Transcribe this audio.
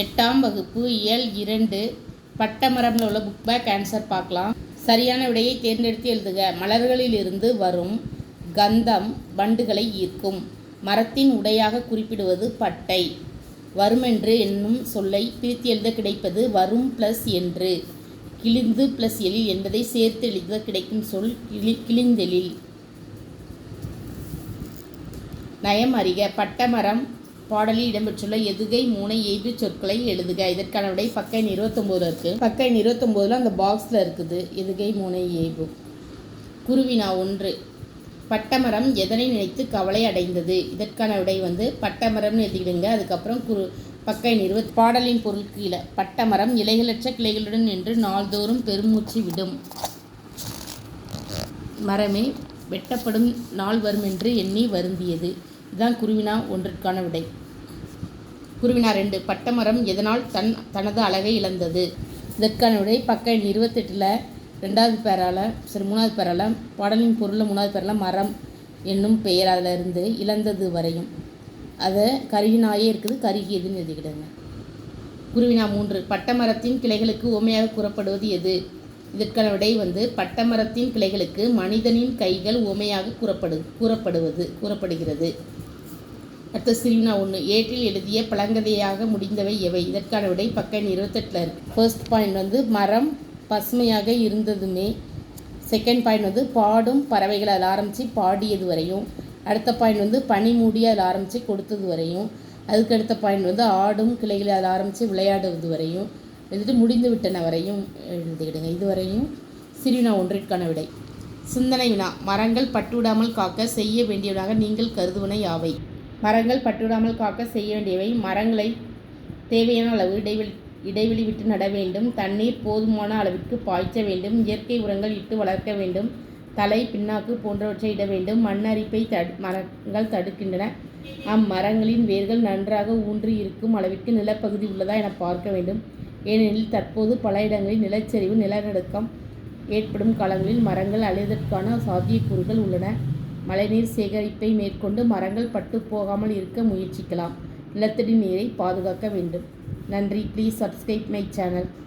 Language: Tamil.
எட்டாம் வகுப்பு இயல் இரண்டு பட்டமரம்ல உள்ள புக் பேக் ஆன்சர் பார்க்கலாம். சரியான விடையை தேர்ந்தெடுத்து எழுதுக. மலர்களிலிருந்து வரும் கந்தம் வண்டுகளை ஈர்க்கும். மரத்தின் உடையாக குறிப்பிடுவது பட்டை. வருமென்று என்னும் சொல்லை பிரித்து எழுத கிடைப்பது வரும் ப்ளஸ் என்று. கிழிந்து ப்ளஸ் எழில் என்பதை சேர்த்து எழுத கிடைக்கும் சொல் கிளி கிழிந்தெழில். நயம் அறிக. பட்டமரம் பாடலில் இடம்பெற்றுள்ள எதுகை மூனை எய்து சொற்களை எழுதுக. இதற்கான விடை பக்கை எண் இருபத்தொம்போதுல இருக்குது பக்கை இருபத்தொம்போதுல அந்த பாக்ஸில் இருக்குது. எதுகை மூனை எய்பு குருவினா ஒன்று. பட்டமரம் எதனை நினைத்து கவலை அடைந்தது? இதற்கான விடை வந்து பட்டமரம்னு எழுதிடுங்க அதுக்கப்புறம் குரு பக்கை நிறுவ பாடலின் பொருள் கீழே. பட்டமரம் இலைகளற்ற கிளைகளுடன் நின்று நாள்தோறும் பெருமூச்சு விடும். மரமே வெட்டப்படும் நாள் வரும் என்று எண்ணி வருந்தியது. இதுதான் குருவினா ஒன்றிற்கான விடை. குருவினா ரெண்டு. பட்டமரம் எதனால் தன் தனது அழகை இழந்தது? இதற்கான விடை பக்க எண் இருபத்தெட்டில் ரெண்டாவது பேரால் சரி மூணாவது பேரால் பாடலின் பொருளில் மூணாவது பேரால் மரம் என்னும் பெயர் அதில் இருந்து இழந்தது வரையும். அதை கருகினாயே இருக்குது கருகியதுன்னு எழுதிக்கிடுங்க குருவினா மூன்று. பட்டமரத்தின் கிளைகளுக்கு உவமையாக கூறப்படுவது எது? இதற்கான விடை வந்து பட்டமரத்தின் கிளைகளுக்கு மனிதனின் கைகள் உவமையாக கூறப்படு கூறப்படுவது கூறப்படுகிறது. அடுத்த சிறுவினா ஒன்று. ஏற்றில் எழுதிய பழங்கதையாக முடிந்தவை எவை? இதற்கான விடை பக்க இருபத்தெட்டில் இருக்குது ஃபர்ஸ்ட் பாயிண்ட் வந்து மரம் பசுமையாக இருந்ததுமே. செகண்ட் பாயிண்ட் வந்து பாடும் பறவைகள் அதில் ஆரம்பித்து பாடியது வரையும். அடுத்த பாயிண்ட் வந்து பனி மூடி அதில் ஆரம்பித்து கொடுத்தது வரையும். அதுக்கு அடுத்த பாயிண்ட் வந்து ஆடும் கிளைகளை அதில் ஆரம்பித்து விளையாடுவது வரையும். எழுதிட்டு முடிந்து விட்டன வரையும் எழுதிக்கிடுங்க இதுவரையும் சிறுவினா ஒன்றிற்கான விடை. சிந்தனை வினா. மரங்கள் பட்டுவிடாமல் காக்க செய்ய வேண்டியவனாக நீங்கள் கருதுவன யாவை? மரங்கள் பட்டுவிடாமல் காக்க செய்ய வேண்டியவை. மரங்களை தேவையான அளவு இடைவெளி இடைவெளி விட்டு நட வேண்டும். தண்ணீர் போதுமான அளவிற்கு பாய்ச்ச வேண்டும். இயற்கை உரங்கள் இட்டு வளர்க்க வேண்டும். தலை பின்னாக்கு போன்றவற்றை இட வேண்டும். மண் அரிப்பை தடு மரங்கள் தடுக்கின்றன. அம்மரங்களின் வேர்கள் நன்றாக ஊன்றி இருக்கும் அளவிற்கு நிலப்பகுதி உள்ளதா என பார்க்க வேண்டும். ஏனெனில் தற்போது பல இடங்களில் நிலச்சரிவு நிலநடுக்கம் ஏற்படும் காலங்களில் மரங்கள் அழிவதற்கான சாத்தியக்கூறுகள் உள்ளன. மழைநீர் சேகரிப்பை மேற்கொண்டு மரங்கள் பட்டு போகாமல் இருக்க முயற்சிக்கலாம். நிலத்தடி நீரை பாதுகாக்க வேண்டும். நன்றி. Please subscribe my channel